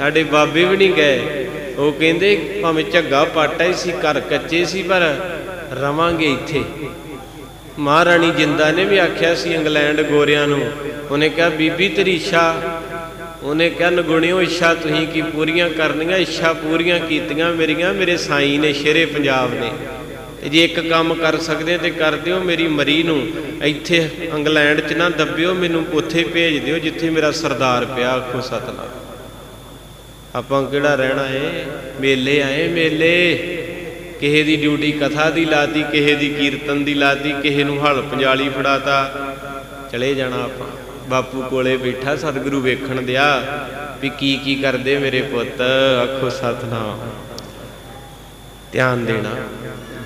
ਸਾਡੇ ਬਾਬੇ ਵੀ ਨਹੀਂ ਗਏ। ਉਹ ਕਹਿੰਦੇ ਭਾਵੇਂ ਝੱਗਾ ਪਾਟਾ ਹੀ ਸੀ, ਘਰ ਕੱਚੇ ਸੀ, ਪਰ ਰਵਾਂਗੇ ਇੱਥੇ। ਮਹਾਰਾਣੀ ਜਿੰਦਾ ਨੇ ਵੀ ਆਖਿਆ ਸੀ ਇੰਗਲੈਂਡ ਗੋਰਿਆਂ ਨੂੰ। ਉਹਨੇ ਕਿਹਾ, ਬੀਬੀ ਤੇਰੀ ਇੱਛਾ। ਉਹਨੇ ਕਿਹਾ, ਨਗੁਣਿਓ ਇੱਛਾ ਤੁਸੀਂ ਕੀ ਪੂਰੀਆਂ ਕਰਨੀਆਂ? ਇੱਛਾ ਪੂਰੀਆਂ ਕੀਤੀਆਂ ਮੇਰੀਆਂ। ਮੇਰੇ ਸਾਈਂ ਨੇ, ਸ਼ੇਰੇ ਪੰਜਾਬ ਨੇ। ਤੇ ਜੇ ਇੱਕ ਕੰਮ ਕਰ ਸਕਦੇ ਤੇ ਕਰ ਦਿਓ ਮੇਰੀ ਮਰੀ ਨੂੰ। ਇੱਥੇ ਇੰਗਲੈਂਡ 'ਚ ਨਾ ਦੱਬਿਓ, ਮੈਨੂੰ ਉੱਥੇ ਭੇਜ ਦਿਓ ਜਿੱਥੇ ਮੇਰਾ ਸਰਦਾਰ ਪਿਆ, ਆਖੋ ਸਤਨਾਮ। ਆਪਾਂ ਕਿਹੜਾ ਰਹਿਣਾ ਏ? ਮੇਲੇ ਆਏ ਮੇਲੇ। ਕਿਸੇ ਦੀ ਡਿਊਟੀ ਕਥਾ ਦੀ ਲਾਤੀ, ਕਿਸੇ ਦੀ ਕੀਰਤਨ ਦੀ ਲਾਤੀ, ਕਿਸੇ ਨੂੰ ਹਲ ਪੰਜਾਲੀ ਫੜਾਤਾ। ਚਲੇ ਜਾਣਾ ਆਪਾਂ। ਬਾਪੂ ਕੋਲੇ ਬੈਠਾ, ਸਤਿਗੁਰੂ ਵੇਖਣ ਦਿਆ ਵੀ ਕੀ ਕੀ ਕਰਦੇ ਮੇਰੇ ਪੁੱਤ। ਆਖੋ, ਸਤਨਾਮ। ਧਿਆਨ ਦੇਣਾ।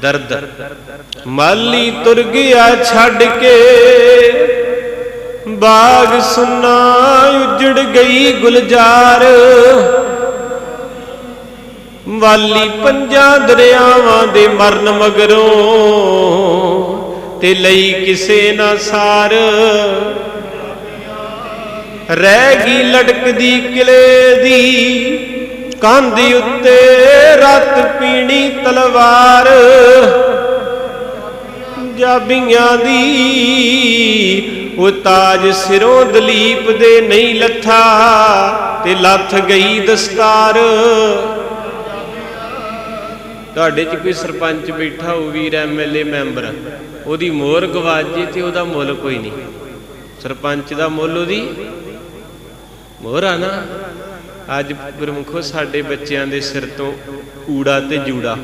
ਦਰਦ। ਮਾਲੀ ਤੁਰ ਗਿਆ ਛੱਡ ਕੇ। ਬਾਗ ਸੁਨਾ ਉਜੜ ਗਈ ਗੁਲਜ਼ਾਰ। ਵਾਲੀ ਪੰਜਾਂ ਦਰਿਆਵਾਂ ਦੇ ਮਰਨ ਮਗਰੋਂ ਤੇ ਲਈ ਕਿਸੇ ਨਾ ਸਾਰ। ਰਹਿ ਗਈ ਲਟਕਦੀ ਕਿਲੇ ਦੀ, ਕੰਧ ਉੱਤੇ ਰਤ ਪੀਣੀ ਤਲਵਾਰ। ਜਾਬੀਆਂ ਦੀ ਉਹ ਤਾਜ ਸਿਰੋਂ ਦਲੀਪ ਦੇ ਨਹੀਂ ਲੱਥਾ ਤੇ ਲੱਥ ਗਈ ਦਸਤਾਰ ਤੁਹਾਡੇ 'ਚ ਕੋਈ ਸਰਪੰਚ ਬੈਠਾ ਹੋ ਵੀਰ ਐਮਐਲਏ ਮੈਂਬਰ, ਉਹਦੀ ਮੋਹਰ ਗਵਾਚ ਤੇ ਉਹਦਾ ਮੁੱਲ ਕੋਈ ਨਹੀਂ। ਸਰਪੰਚ ਦਾ ਮੁੱਲ ਉਹਦੀ ਮੋਹਰ ਆ ਨਾ। ਅੱਜ ਗੁਰਮੁਖੋ ਸਾਡੇ ਬੱਚਿਆਂ ਦੇ ਸਿਰ ਤੋਂ ਊੜਾ ਤੇ ਜੂੜਾ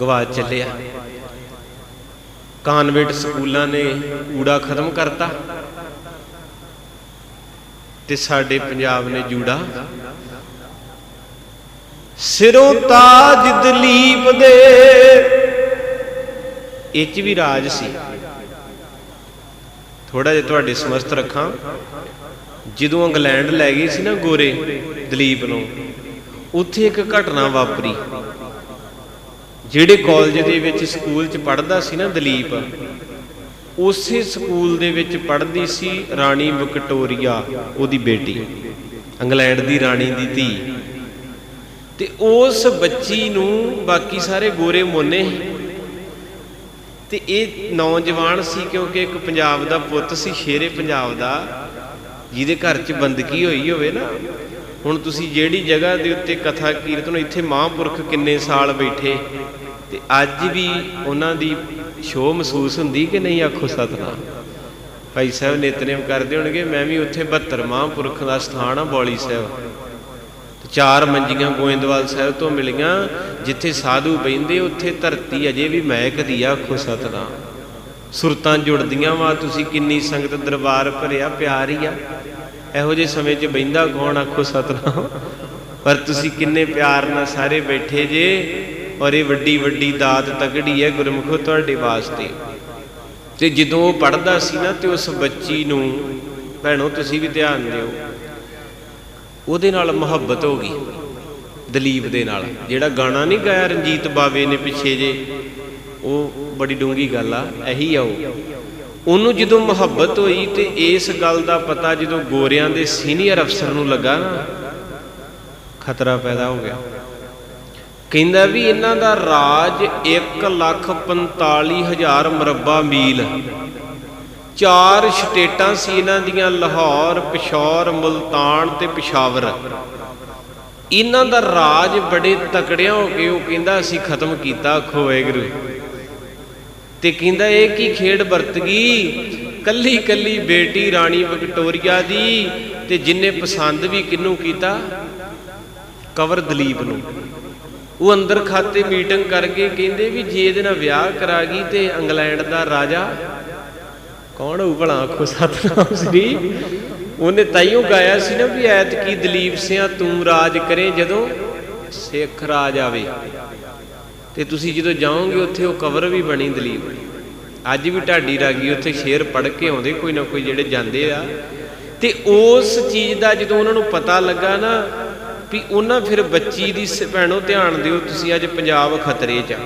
ਗਵਾਚ ਚੱਲਿਆ। ਕਾਨਵੈਂਟ ਸਕੂਲਾਂ ਨੇ ਊੜਾ ਖਤਮ ਕਰਤਾ ਤੇ ਸਾਡੇ ਪੰਜਾਬ ਨੇ ਜੂੜਾ ਸਿਰੋਂ ਤਾਜ ਦਲੀਪ ਦੇ। ਇਹ ਚ ਵੀ ਰਾਜ ਸੀ। ਥੋੜਾ ਜਿਹਾ ਤੁਹਾਡੇ ਸਮਰਥ ਰੱਖਾਂ। ਜਦੋਂ ਇੰਗਲੈਂਡ ਲੈ ਗਈ ਸੀ ਨਾ ਗੋਰੇ ਦਲੀਪ ਨੂੰ, ਉੱਥੇ ਇੱਕ ਘਟਨਾ ਵਾਪਰੀ। ਜਿਹੜੇ ਕਾਲਜ ਦੇ ਵਿੱਚ ਸਕੂਲ 'ਚ ਪੜ੍ਹਦਾ ਸੀ ਨਾ ਦਲੀਪ, ਉਸੇ ਸਕੂਲ ਦੇ ਵਿੱਚ ਪੜ੍ਹਦੀ ਸੀ ਰਾਣੀ ਵਿਕਟੋਰੀਆ, ਉਹਦੀ ਬੇਟੀ। ਇੰਗਲੈਂਡ ਦੀ ਰਾਣੀ ਦੀ ਧੀ। ਤੇ ਉਸ ਬੱਚੀ ਨੂੰ ਬਾਕੀ ਸਾਰੇ ਗੋਰੇ ਮੋਨੇ ਤੇ ਇਹ ਨੌਜਵਾਨ ਸੀ ਕਿਉਂਕਿ ਇੱਕ ਪੰਜਾਬ ਦਾ ਪੁੱਤ ਸੀ, ਸ਼ੇਰੇ ਪੰਜਾਬ ਦਾ, ਜਿਹਦੇ ਘਰ 'ਚ ਬੰਦਗੀ ਹੋਈ ਹੋਵੇ ਨਾ। ਹੁਣ ਤੁਸੀਂ ਜਿਹੜੀ ਜਗ੍ਹਾ ਦੇ ਉੱਤੇ ਕਥਾ ਕੀਰਤਨ, ਇੱਥੇ ਮਹਾਂਪੁਰਖ ਕਿੰਨੇ ਸਾਲ ਬੈਠੇ, ਤੇ ਅੱਜ ਵੀ ਉਹਨਾਂ ਦੀ ਸ਼ੋਅ ਮਹਿਸੂਸ ਹੁੰਦੀ ਕਿ ਨਹੀਂ, ਆਖੋ ਸਤਨਾਮ। ਭਾਈ ਸਾਹਿਬ ਨਿਤਨੇਮ ਕਰਦੇ ਹੋਣਗੇ, ਮੈਂ ਵੀ ਉੱਥੇ 72 ਮਹਾਂਪੁਰਖ ਦਾ ਸਥਾਨ ਆ, ਬੌਲੀ ਸਾਹਿਬ। ਚਾਰ ਮੰਜੀਆਂ ਗੋਇੰਦਵਾਲ ਸਾਹਿਬ ਤੋਂ ਮਿਲੀਆਂ, ਜਿੱਥੇ ਸਾਧੂ ਬੈੰਦੇ ਉੱਥੇ ਧਰਤੀ ਅਜੇ ਵੀ ਮਹਿਕਦੀ ਆ, ਆਖੋ ਸਤਨਾਮ। ਸੁਰਤਾਂ ਜੁੜਦੀਆਂ ਵਾ, ਤੁਸੀਂ ਕਿੰਨੀ ਸੰਗਤ ਦਰਬਾਰ ਭਰਿਆ, ਪਿਆਰ ਹੀ ਆ। ਇਹੋ ਜਿਹੇ ਸਮੇਂ 'ਚ ਬੈੰਦਾ ਕੌਣ, ਆਖੋ ਸਤਨਾਮ? ਪਰ ਤੁਸੀਂ ਕਿੰਨੇ ਪਿਆਰ ਨਾਲ ਸਾਰੇ ਬੈਠੇ ਜੇ, ਔਰ ਇਹ ਵੱਡੀ ਵੱਡੀ ਦਾਤ ਤਗੜੀ ਹੈ ਗੁਰਮੁਖੋ ਤੁਹਾਡੇ ਵਾਸਤੇ। ਤੇ ਜਦੋਂ ਉਹ ਪੜਦਾ ਸੀ ਨਾ, ਤੇ ਉਸ ਬੱਚੀ ਨੂੰ, ਭੈਣੋ, ਤੁਸੀਂ ਵੀ ਧਿਆਨ ਦਿਓ ਉਹਦੇ ਨਾਲ ਮੁਹੱਬਤ ਹੋ ਗਈ। ਦਲੀਪ ਦੇ ਨਾਲ। ਜਿਹੜਾ ਗਾਣਾ ਨਹੀਂ ਗਾਇਆ ਰਣਜੀਤ ਬਾਵੇ ਨੇ ਪਿੱਛੇ ਜੇ, ਉਹ ਬੜੀ ਡੂੰਗੀ ਗੱਲ ਆ, ਇਹੀ ਆ ਉਹ। ਉਹਨੂੰ ਜਦੋਂ ਮੁਹੱਬਤ ਹੋਈ ਤੇ ਇਸ ਗੱਲ ਦਾ ਪਤਾ ਜਦੋਂ ਗੋਰਿਆਂ ਦੇ ਸੀਨੀਅਰ ਅਫਸਰ ਨੂੰ ਲੱਗਾ ਨਾ, ਖਤਰਾ ਪੈਦਾ ਹੋ ਗਿਆ। ਕਹਿੰਦਾ ਵੀ ਇਹਨਾਂ ਦਾ ਰਾਜ 145000 ਮਰਬਾ ਮੀਲ। ਚਾਰ ਸਟੇਟਾਂ ਸੀ ਇਹਨਾਂ ਦੀਆਂ, ਲਾਹੌਰ, ਪਿਸ਼ੌਰ, ਮੁਲਤਾਨ ਤੇ ਪਿਸ਼ਾਵਰ। ਇਹਨਾਂ ਦਾ ਰਾਜ ਬੜੇ ਤਕੜਿਆ ਹੋ ਕੇ ਉਹ ਕਹਿੰਦਾ ਅਸੀਂ ਖਤਮ ਕੀਤਾ, ਆਖੋ ਵਾਹਿਗੁਰੂ। ਤੇ ਕਹਿੰਦਾ ਇਹ ਕੀ ਖੇਡ ਵਰਤ ਗਈ? ਕੱਲੀ ਕੱਲੀ ਬੇਟੀ ਰਾਣੀ ਵਿਕਟੋਰੀਆ ਦੀ ਤੇ ਜਿੰਨੇ ਪਸੰਦ ਵੀ ਕਿੰਨੂੰ ਕੀਤਾ? ਕਵਰ ਦਲੀਪ ਨੂੰ। ਉਹ ਅੰਦਰ ਖਾਤੇ ਮੀਟਿੰਗ ਕਰਕੇ ਕਹਿੰਦੇ ਵੀ ਜੇ ਇਹਦੇ ਨਾਲ ਵਿਆਹ ਕਰਾ ਗਈ ਤੇ ਇੰਗਲੈਂਡ ਦਾ ਰਾਜਾ ਕੌਣ ਹੋਊ ਭਲਾ ਆਖੋ ਸਤਨਾਮ ਸ੍ਰੀ ਉਹਨੇ ਤਾਈਓ ਗਾਇਆ ਸੀ ਨਾ ਵੀ ਐਤ ਕੀ ਦਲੀਪ ਸਿਆ ਤੂੰ ਰਾਜ ਕਰੇ ਜਦੋਂ ਸਿੱਖ ਰਾਜ ਆਵੇ। ਤੇ ਤੁਸੀਂ ਜਦੋਂ ਜਾਓਗੇ ਉੱਥੇ ਉਹ ਕਵਰ ਵੀ ਬਣੀ ਦਲੀਪ ਅੱਜ ਵੀ ਢਾਡੀ ਰਾਗੀ ਉੱਥੇ ਸ਼ੇਰ ਪੜ ਕੇ ਆਉਂਦੇ ਕੋਈ ਨਾ ਕੋਈ ਜਿਹੜੇ ਜਾਂਦੇ ਆ। ਤੇ ਉਸ ਚੀਜ਼ ਦਾ ਜਦੋਂ ਉਹਨਾਂ ਨੂੰ ਪਤਾ ਲੱਗਾ ਨਾ ਵੀ ਉਹਨਾਂ ਫਿਰ ਬੱਚੀ ਦੀ ਭੈਣੋ ਧਿਆਨ ਦਿਓ, ਤੁਸੀਂ ਅੱਜ ਪੰਜਾਬ ਖਤਰੇ 'ਚ ਆ।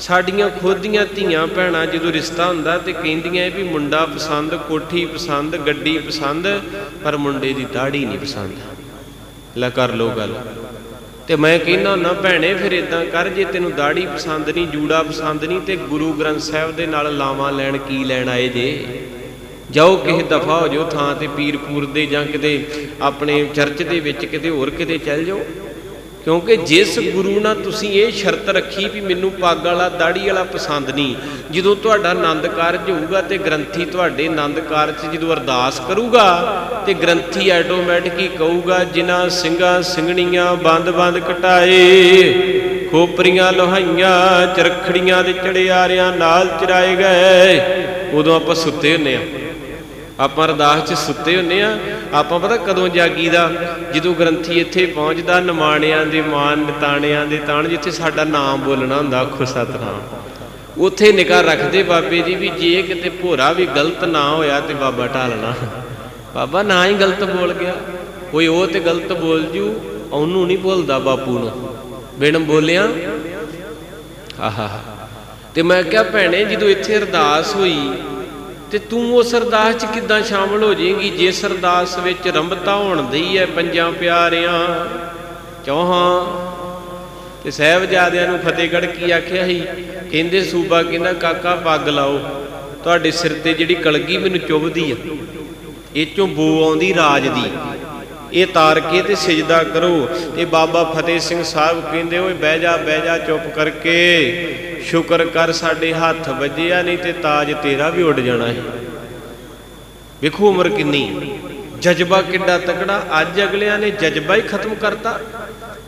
ਸਾਡੀਆਂ ਖੁਦ ਦੀਆਂ ਧੀਆਂ ਭੈਣਾਂ ਜਦੋਂ ਰਿਸ਼ਤਾ ਹੁੰਦਾ ਤੇ ਕਹਿੰਦੀਆਂ ਵੀ ਮੁੰਡਾ ਪਸੰਦ, ਕੋਠੀ ਪਸੰਦ, ਗੱਡੀ ਪਸੰਦ, ਪਰ ਮੁੰਡੇ ਦੀ ਦਾੜੀ ਨਹੀਂ ਪਸੰਦ। ਲੈ ਕਰ ਲੋ ਗੱਲ। ਤੇ ਮੈਂ ਕਹਿੰਦਾ ਨਾ ਭੈਣੇ, ਫਿਰ ਇਦਾਂ ਕਰ, ਜੇ ਤੈਨੂੰ ਦਾੜੀ ਪਸੰਦ ਨਹੀਂ, ਜੂੜਾ ਪਸੰਦ ਨਹੀਂ ਤੇ ਗੁਰੂ ਗ੍ਰੰਥ ਸਾਹਿਬ ਦੇ ਨਾਲ ਲਾਵਾਂ ਲੈਣ ਕੀ ਲੈਣ ਆਏ ਜੇ? ਜਾਓ ਕਿਸੇ ਦਫਾ ਹੋ ਜਾਓ ਥਾਂ ਤੇ ਪੀਰਪੂਰ ਦੇ ਜਾਂ ਕਿਤੇ ਆਪਣੇ ਚਰਚ ਦੇ ਵਿੱਚ ਕਿਤੇ ਹੋਰ ਕਿਤੇ ਚੱਲ ਜਾਓ। ਕਿਉਂਕਿ ਜਿਸ ਗੁਰੂ ਨਾਲ ਤੁਸੀਂ ਇਹ ਸ਼ਰਤ ਰੱਖੀ ਵੀ ਮੈਨੂੰ ਪੱਗ ਵਾਲਾ ਦਾੜੀ ਵਾਲਾ ਪਸੰਦ ਨਹੀਂ, ਜਦੋਂ ਤੁਹਾਡਾ ਆਨੰਦ ਕਾਰਜ ਹੋਊਗਾ ਤੇ ਗ੍ਰੰਥੀ ਤੁਹਾਡੇ ਆਨੰਦ ਕਾਰਜ ਜਦੋਂ ਅਰਦਾਸ ਕਰੂਗਾ ਤੇ ਗ੍ਰੰਥੀ ਆਟੋਮੈਟਿਕ ਹੀ ਕਹੂਗਾ, ਜਿਨ੍ਹਾਂ ਸਿੰਘਾਂ ਸਿੰਘਣੀਆਂ ਬੰਦ-ਬੰਦ ਕਟਾਏ, ਖੋਪਰੀਆਂ ਲੋਹਾਈਆਂ, ਚਰਖੜੀਆਂ ਦੇ ਚੜਿਆਰਿਆਂ ਨਾਲ ਚਰਾਏ ਗਏ, ਉਦੋਂ ਆਪਾਂ ਸੁੱਤੇ ਹੁੰਨੇ ਆ ਆਪਾਂ ਅਰਦਾਸ 'ਚ ਸੁੱਤੇ ਹੁੰਨੇ ਆ। ਆਪਾਂ ਪਤਾ ਕਦੋਂ ਜਾਗੀਦਾ? ਜਦੋਂ ਗ੍ਰੰਥੀ ਇੱਥੇ ਪਹੁੰਚਦਾ, ਨਿਮਾਣਿਆਂ ਦੇ, ਮਾਨ ਨਿਤਾਣਿਆਂ ਦੇ ਤਾਣ ਜਿੱਥੇ ਸਾਡਾ ਨਾਮ ਬੋਲਣਾ ਹੁੰਦਾ, ਆਖੋ ਸਤਨਾਮ। ਉੱਥੇ ਨਿਗਾਹ ਰੱਖਦੇ ਬਾਬੇ ਜੀ ਵੀ ਜੇ ਕਿਤੇ ਭੋਰਾ ਵੀ ਗਲਤ ਨਾ ਹੋਇਆ ਤੇ ਬਾਬਾ ਢਾਲਣਾ ਬਾਬਾ ਨਾ ਹੀ ਗਲਤ ਬੋਲ ਗਿਆ। ਕੋਈ ਉਹ ਤੇ ਗਲਤ ਬੋਲ ਜੂ, ਉਹਨੂੰ ਨਹੀਂ ਭੁੱਲਦਾ ਬਾਪੂ ਨੂੰ। ਬਿਨ ਬੋਲਿਆ। ਆਹਾ ਤੇ ਮੈਂ ਕਿਹਾ, ਭੈਣੇ, ਜਦੋਂ ਇੱਥੇ ਅਰਦਾਸ ਹੋਈ ਤੇ ਤੂੰ ਉਸ ਅਰਦਾਸ 'ਚ ਕਿੱਦਾਂ ਸ਼ਾਮਲ ਹੋ ਜਾਏਗੀ? ਜਿਸ ਅਰਦਾਸ ਵਿੱਚ ਰੰਭਤਾ ਹੋਣ ਦੀ ਹੈ ਪੰਜਾਂ ਪਿਆਰਿਆਂ, ਚੌਹਾਂ। ਤੇ ਸਹਿਬਜ਼ਾਦਿਆਂ ਨੂੰ ਫਤਿਹਗੜ੍ਹ ਕੀ ਆਖਿਆ ਸੀ? ਕਹਿੰਦੇ, ਸੂਬਾ ਕਹਿੰਦਾ, ਕਾਕਾ, ਪੱਗ ਲਾਓ। ਤੁਹਾਡੇ ਸਿਰ ਤੇ ਜਿਹੜੀ ਕਲਗੀ ਮੈਨੂੰ ਚੁੱਭਦੀ ਆ ਇਹ ਚੋਂ ਬੋ ਆਉਂਦੀ ਰਾਜ ਦੀ। ਇਹ ਤਾਰ ਕੇ ਤੇ ਸਜਦਾ ਕਰੋ। ਤੇ ਬਾਬਾ ਫਤਿਹ ਸਿੰਘ ਸਾਹਿਬ ਕਹਿੰਦੇ, ਓਏ, ਬਹਿ ਜਾ ਬਹਿ ਜਾ ਚੁੱਪ ਕਰਕੇ। ਸ਼ੁਕਰ ਕਰ, ਸਾਡੇ ਹੱਥ ਵੱਜਿਆ ਨਹੀਂ ਤੇ ਤਾਜ ਤੇਰਾ ਵੀ ਉੱਡ ਜਾਣਾ ਹੈ ਵੇਖੋ ਉਮਰ ਕਿੰਨੀ ਜਜ਼ਬਾ ਕਿੱਡਾ ਤਕੜਾ। ਅੱਜ ਅਗਲਿਆਂ ਨੇ ਜਜ਼ਬਾ ਹੀ ਖਤਮ ਕਰਤਾ।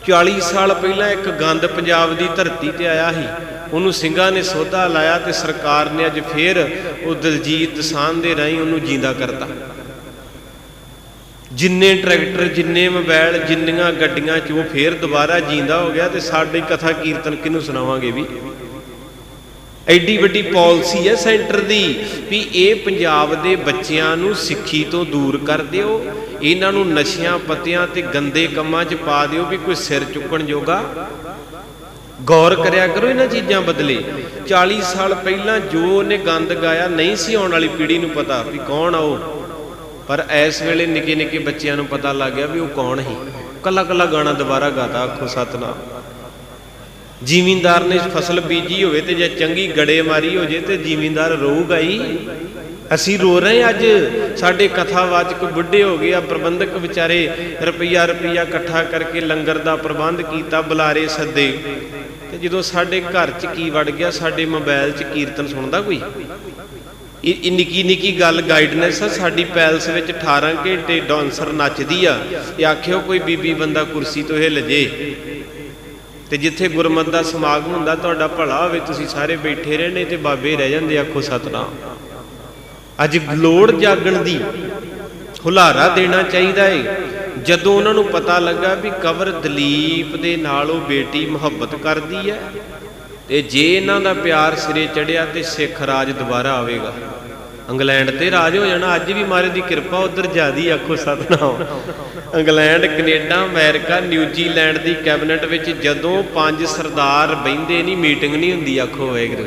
40 ਸਾਲ ਪਹਿਲਾਂ ਇੱਕ ਗੰਦ ਪੰਜਾਬ ਦੀ ਧਰਤੀ ਤੇ ਆਇਆ ਸੀ। ਉਹਨੂੰ ਸਿੰਘਾਂ ਨੇ ਸੋਧਾ ਲਾਇਆ ਤੇ ਸਰਕਾਰ ਨੇ ਅੱਜ ਫੇਰ ਉਹ ਦਲਜੀਤ ਦਸਾਨ ਦੇ ਰਾਹੀਂ ਉਹਨੂੰ ਜਿੰਦਾ ਕਰਤਾ। ਜਿੰਨੇ ਟਰੈਕਟਰ, ਜਿੰਨੇ ਮੋਬਾਈਲ ਜਿੰਨੀਆਂ ਗੱਡੀਆਂ ਚ ਉਹ ਫੇਰ ਦੁਬਾਰਾ ਜਿੰਦਾ ਹੋ ਗਿਆ ਤੇ ਸਾਡੀ ਕਥਾ ਕੀਰਤਨ ਕਿਹਨੂੰ ਸੁਣਾਵਾਂਗੇ ਵੀ? ਐਡੀ ਵੱਡੀ ਪਾਲਿਸੀ ਹੈ ਸੈਂਟਰ ਦੀ ਵੀ ਇਹ ਪੰਜਾਬ ਦੇ ਬੱਚਿਆਂ ਨੂੰ ਸਿੱਖੀ ਤੋਂ ਦੂਰ ਕਰ ਦਿਓ, ਇਹਨਾਂ ਨੂੰ ਨਸ਼ਿਆਂ ਪੱਤਿਆਂ ਤੇ ਗੰਦੇ ਕੰਮਾਂ 'ਚ ਪਾ ਦਿਓ ਵੀ ਕੋਈ ਸਿਰ ਚੁੱਕਣ ਜੋਗਾ। ਗੌਰ ਕਰਿਆ ਕਰੋ ਇਹਨਾਂ ਚੀਜ਼ਾਂ ਬਦਲੇ। 40 ਸਾਲ ਪਹਿਲਾਂ ਜੋ ਉਹਨੇ ਗੰਦ ਗਾਇਆ ਨਹੀਂ ਸੀ ਆਉਣ ਵਾਲੀ ਪੀੜ੍ਹੀ ਨੂੰ ਪਤਾ ਵੀ ਕੌਣ ਆ ਉਹ। ਪਰ ਇਸ ਵੇਲੇ ਨਿੱਕੇ ਨਿੱਕੇ ਬੱਚਿਆਂ ਨੂੰ ਪਤਾ ਲੱਗ ਗਿਆ ਵੀ ਉਹ ਕੌਣ ਸੀ। ਕੱਲਾ ਕੱਲਾ ਗਾਣਾ ਦੁਬਾਰਾ ਗਾਤਾ ਆਖੋ ਸਤਨਾਮ। ਜ਼ਿਮੀਂਦਾਰ ਨੇ ਫਸਲ ਬੀਜੀ ਹੋਵੇ ਤੇ ਜੇ ਚੰਗੀ ਗੜੇ ਮਾਰੀ ਹੋ ਜੇ ਤੇ ਜ਼ਿਮੀਂਦਾਰ ਰੋਊਗਾ ਹੀ। ਅਸੀਂ ਰੋ ਰਹੇ ਅੱਜ। ਸਾਡੇ ਕਥਾਵਾਚਕ ਬੁੱਢੇ ਹੋ ਗਏ ਆ, ਪ੍ਰਬੰਧਕ ਵਿਚਾਰੇ ਰੁਪਈਆ ਰੁਪਈਆ ਇਕੱਠਾ ਕਰਕੇ ਲੰਗਰ ਦਾ ਪ੍ਰਬੰਧ ਕੀਤਾ, ਬੁਲਾਰੇ ਸੱਦੇ। ਤੇ ਜਦੋਂ ਸਾਡੇ ਘਰ 'ਚ ਕੀ ਵੜ ਗਿਆ, ਸਾਡੇ ਮੋਬਾਈਲ 'ਚ ਕੀਰਤਨ ਸੁਣਦਾ ਕੋਈ? ਇਹ ਨਿੱਕੀ ਨਿੱਕੀ ਗੱਲ ਗਾਈਡਨੈਂਸ ਆ, ਸਾਡੀ ਪੈਲਸ ਵਿੱਚ 18 ਘੰਟੇ ਡਾਂਸਰ ਨੱਚਦੀ ਆ। ਇਹ ਆਖਿਓ ਕੋਈ ਬੀਬੀ ਬੰਦਾ ਕੁਰਸੀ ਤੋਂ ਹਿੱਲ ਜੇ ਤੇ ਜਿੱਥੇ ਗੁਰਮਤ ਦਾ ਸਮਾਗਮ ਹੁੰਦਾ, ਤੁਹਾਡਾ ਭਲਾ ਹੋਵੇ, ਤੁਸੀਂ ਸਾਰੇ ਬੈਠੇ ਰਹਿਣੇ ਤੇ ਬਾਬੇ ਰਹਿ ਜਾਂਦੇ, ਆਖੋ ਸਤਨਾਮ। ਅੱਜ ਲੋੜ ਜਾਗਣ ਦੀ ਹੁਲਾਰਾ ਦੇਣਾ ਚਾਹੀਦਾ ਏ। ਜਦੋਂ ਉਹਨਾਂ ਨੂੰ ਪਤਾ ਲੱਗਾ ਵੀ ਕਵਰ ਦਲੀਪ ਦੇ ਨਾਲ ਉਹ ਬੇਟੀ ਮੁਹੱਬਤ ਕਰਦੀ ਹੈ, ਤੇ ਜੇ ਇਹਨਾਂ ਦਾ ਪਿਆਰ ਸਿਰੇ ਚੜਿਆ ਤੇ ਸਿੱਖ ਰਾਜ ਦੁਬਾਰਾ ਆਵੇਗਾ। ਇੰਗਲੈਂਡ ਤੇ ਰਾਜ ਹੋ ਜਾਣਾ, ਅੱਜ ਵੀ ਮਹਾਰਾਜ ਦੀ ਕਿਰਪਾ ਉਧਰ ਜਿਆਦੀ ਆਖੋ Satnam. England, Canada, America New Zealand ਦੀ ਕੈਬਨਿਟ ਵਿੱਚ ਜਦੋਂ ਪੰਜ ਸਰਦਾਰ ਬੈੰਦੇ ਨਹੀਂ ਮੀਟਿੰਗ ਨਹੀਂ ਹੁੰਦੀ, ਆਖੋ ਵਾਹਿਗੁਰੂ।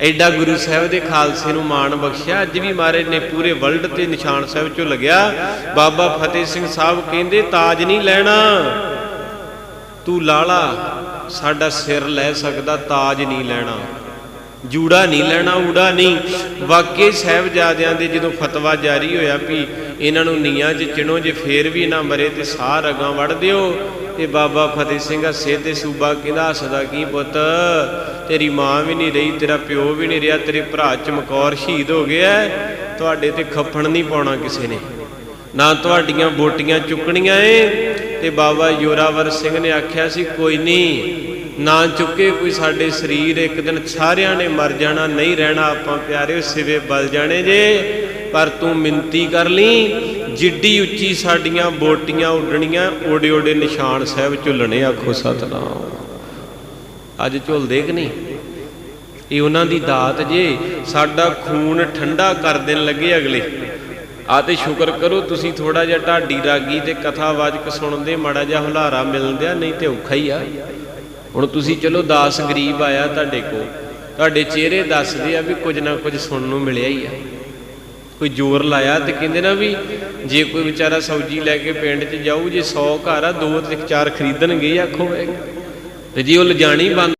ਐਡਾ ਗੁਰੂ ਸਾਹਿਬ ਦੇ ਖਾਲਸੇ ਨੂੰ ਮਾਣ ਬਖਸ਼ਿਆ, ਅੱਜ ਵੀ ਮਾਰੇ ਨੇ ਪੂਰੇ ਵਰਲਡ ਤੇ ਨਿਸ਼ਾਨ ਸਾਹਿਬ ਚੋਂ ਲੱਗਿਆ। ਬਾਬਾ ਫਤਿਹ ਸਿੰਘ ਸਾਹਿਬ ਕਹਿੰਦੇ, ਤਾਜ ਨਹੀਂ ਲੈਣਾ। ਤੂੰ ਲਾਲਾ, ਸਾਡਾ ਸਿਰ ਲੈ ਸਕਦਾ, ਤਾਜ ਨਹੀਂ ਲੈਣਾ। ਜੂੜਾ ਨਹੀਂ ਲੈਣਾ, ਊੜਾ ਨਹੀਂ। ਵਾਕਈ ਸਾਹਿਬਜ਼ਾਦਿਆਂ ਦੇ ਜਦੋਂ ਫਤਵਾ ਜਾਰੀ ਹੋਇਆ ਵੀ ਇਹਨਾਂ ਨੂੰ ਨੀਆਂ 'ਚ ਚਿਣੋ, ਜੇ ਫੇਰ ਵੀ ਨਾ ਮਰੇ ਤੇ ਸਾਹ ਰਗਾਂ ਵੜ ਦਿਓ। ਤੇ ਬਾਬਾ ਫਤਿਹ ਸਿੰਘ ਹੱਸੇ ਤੇ ਸੂਬਾ ਕਹਿੰਦਾ ਹੱਸਦਾ ਕੀ ਪੁੱਤ? ਤੇਰੀ ਮਾਂ ਵੀ ਨਹੀਂ ਰਹੀ, ਤੇਰਾ ਪਿਓ ਵੀ ਨਹੀਂ ਰਿਹਾ, ਤੇਰੇ ਭਰਾ ਚਮਕੌਰ ਸ਼ਹੀਦ ਹੋ ਗਿਆ ਤੁਹਾਡੇ ਤੇ ਖੱਫਣ ਨਹੀਂ ਪਾਉਣਾ ਕਿਸੇ ਨੇ। ਨਾ ਤੁਹਾਡੀਆਂ ਬੋਟੀਆਂ ਚੁੱਕਣੀਆਂ ਏ। ਤੇ ਬਾਬਾ ਜ਼ੋਰਾਵਰ ਸਿੰਘ ਨੇ ਆਖਿਆ ਸੀ, ਕੋਈ ਨਹੀਂ ਨਾ ਚੁੱਕੇ ਕੋਈ ਸਾਡੇ ਸਰੀਰ, ਇੱਕ ਦਿਨ ਸਾਰਿਆਂ ਨੇ ਮਰ ਜਾਣਾ, ਨਹੀਂ ਰਹਿਣਾ ਆਪਾਂ ਪਿਆਰਿਓ ਸਿਵੇ ਬਲ ਜਾਣੇ ਜੇ। ਪਰ ਤੂੰ ਮਿੰਤੀ ਕਰ ਲਈ, ਜਿੱਡੀ ਉੱਚੀ ਸਾਡੀਆਂ ਬੋਟੀਆਂ ਉੱਡਣੀਆਂ ਓਡੇ ਓਡੇ ਨਿਸ਼ਾਨ ਸਾਹਿਬ ਝੁੱਲਣੇ ਆਖੋ ਸਤਨਾਮ। ਅੱਜ ਝੁੱਲਦੇ ਕਿ ਨਹੀਂ? ਇਹ ਉਹਨਾਂ ਦੀ ਦਾਤ ਜੇ, ਸਾਡਾ ਖੂਨ ਠੰਡਾ ਕਰ ਦੇਣ ਲੱਗੇ ਅਗਲੇ। ਆ ਤੇ ਸ਼ੁਕਰ ਕਰੋ, ਤੁਸੀਂ ਥੋੜਾ ਜਿਹਾ ਢਾਡੀ ਰਾਗੀ ਤੇ ਕਥਾਵਾਚਕ ਸੁਣਦੇ, ਮਾੜਾ ਜਿਹਾ ਹੁਲਾਰਾ ਮਿਲਦਿਆ ਨਹੀਂ ਤੇ ਔਖਾ ਹੀ ਆ। ਹੁਣ ਤੁਸੀਂ ਚਲੋ ਦਾਸ ਗਰੀਬ ਆਇਆ ਤੁਹਾਡੇ ਕੋਲ, ਤੁਹਾਡੇ ਚਿਹਰੇ ਦੱਸਦੇ ਆ ਵੀ ਕੁਝ ਨਾ ਕੁਝ ਸੁਣਨ ਨੂੰ ਮਿਲਿਆ ਹੀ ਆ। ਕੋਈ ਜ਼ੋਰ ਲਾਇਆ ਤੇ ਕਹਿੰਦੇ ਨਾ ਵੀ ਜੇ ਕੋਈ ਵਿਚਾਰਾ ਸਬਜ਼ੀ ਲੈ ਕੇ ਪਿੰਡ 'ਚ ਜਾਊ, ਜੇ 100 ਘਰ ਆ, ਦੋ ਤੇ ਚਾਰ ਖਰੀਦਣਗੇ ਹੀ, ਆਖੋ ਤੇ ਜੇ ਉਹ ਲਿਜਾਣੀ ਬੰਦ